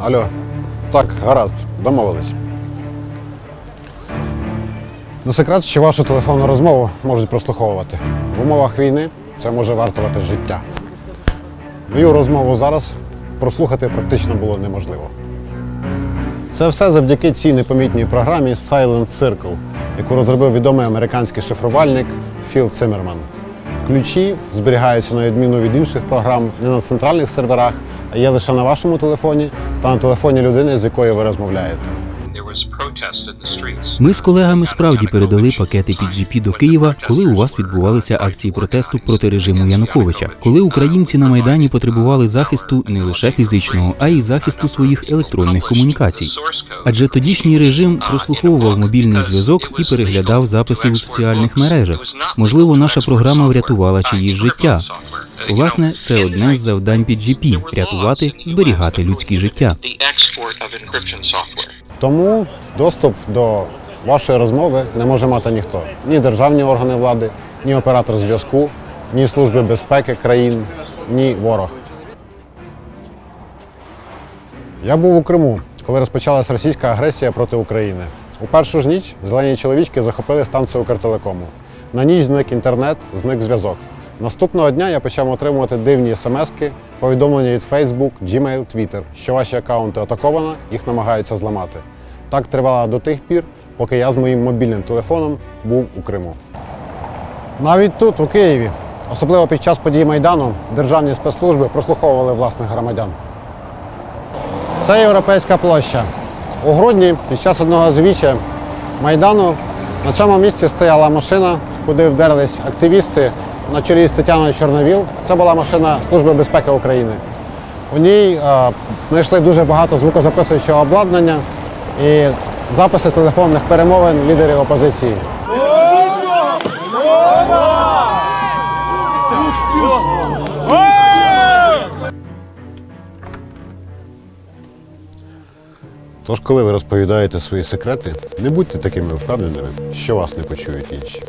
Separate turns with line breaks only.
Алло. Так, гаразд, домовились. Не секрет, що вашу телефонну розмову можуть прослуховувати. В умовах війни це може вартувати життя. Мою розмову зараз прослухати практично було неможливо. Це все завдяки цій непомітній програмі Silent Circle, яку розробив відомий американський шифрувальник Філ Циммерман. Ключі зберігаються на відміну від інших програм не на центральних серверах, а є лише на вашому телефоні та на телефоні людини, з якою ви розмовляєте.
Ми з колегами справді передали пакети PGP до Києва, коли у вас відбувалися акції протесту проти режиму Януковича, коли українці на майдані потребували захисту не лише фізичного, а й захисту своїх електронних комунікацій. Адже тодішній режим прослуховував мобільний зв'язок і переглядав записи у соціальних мережах. Можливо, наша програма врятувала чиїсь життя. Власне, це одне з завдань PGP – рятувати, зберігати людські життя.
Тому доступ до вашої розмови не може мати ніхто. Ні державні органи влади, ні оператор зв'язку, ні служби безпеки країн, ні ворог. Я був у Криму, коли розпочалась російська агресія проти України. У першу ж ніч зелені чоловічки захопили станцію Укртелекому. На ніч зник інтернет, зник зв'язок. Наступного дня я почав отримувати дивні смски, повідомлення від Facebook, Gmail, Twitter, що ваші аккаунти атаковано, їх намагаються зламати. Так тривало до тих пір, поки я з моїм мобільним телефоном був у Криму. Навіть тут, у Києві, особливо під час подій Майдану, державні спецслужби прослуховували власних громадян. Це європейська площа. У грудні під час одного з віче Майдану на цьому місці стояла машина, куди вдерлись активісти на чолі з Тетяною Чорновіл. Це була машина Служби безпеки України. У ній е, знайшли дуже багато звукозаписуючого обладнання і записи телефонних перемовин лідерів опозиції. Тож, коли ви розповідаєте свої секрети, не будьте такими впевненими, що вас не почують інші.